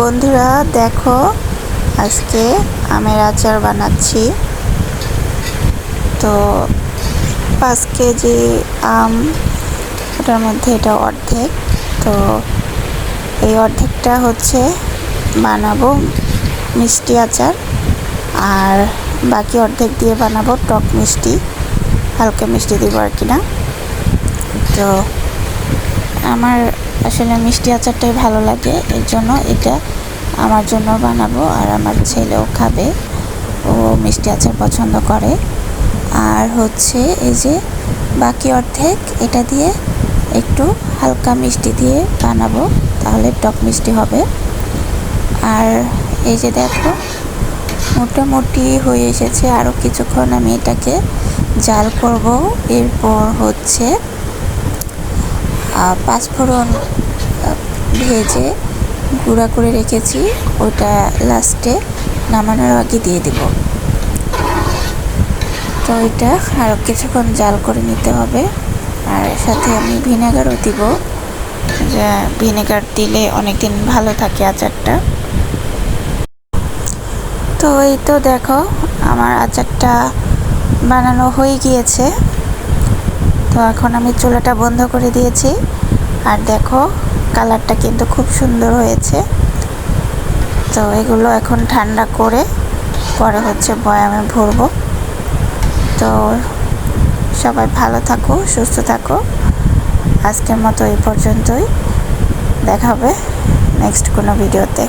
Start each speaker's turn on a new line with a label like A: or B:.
A: বন্ধুরা, দেখো আজকে আমের আচার বানাচ্ছি। তো পাঁচ কেজি আম, ওটার মধ্যে এটা অর্ধেক। তো এই অর্ধেকটা হচ্ছে বানাবো মিষ্টি আচার, আর বাকি অর্ধেক দিয়ে বানাবো টক মিষ্টি, হালকা মিষ্টি দিব আর কি না। তো আমার আসলে মিষ্টি আচারটাই ভালো লাগে, এর জন্য এটা আমার জন্য বানাবো আর আমার ছেলেও খাবে, ও মিষ্টি আচার পছন্দ করে। আর হচ্ছে এই যে বাকি অর্ধেক এটা দিয়ে একটু হালকা মিষ্টি দিয়ে বানাবো, তাহলে টক মিষ্টি হবে। আর এই যে দেখো, মোটামুটি হয়ে এসেছে আরও কিছুক্ষণ আমি এটাকে জাল করব, এরপর হচ্ছে পাঁচফোড়ন ভেজে গুঁড়া করে রেখেছি। ওটা লাস্টে নামানোর আগে দিয়ে দিব। তো এটা আরও কিছুক্ষণ জাল করে নিতে হবে। আর সাথে আমি ভিনেগারও দিব। ভিনেগার দিলে অনেক দিন ভালো থাকে আচারটা। তো এই তো দেখো, আমার আচারটা বানানো হয়ে গিয়েছে। তো এখন আমি চুলাটা বন্ধ করে দিয়েছি। আর দেখো, কালারটা কিন্তু খুব সুন্দর হয়েছে। তো এগুলো এখন ঠান্ডা করে পরে হচ্ছে বয়ামে ভরবো। তো সবাই ভালো থাকো, সুস্থ থাকো। আজকের মতো এই পর্যন্তই। দেখা হবে নেক্সট কোনো ভিডিওতে।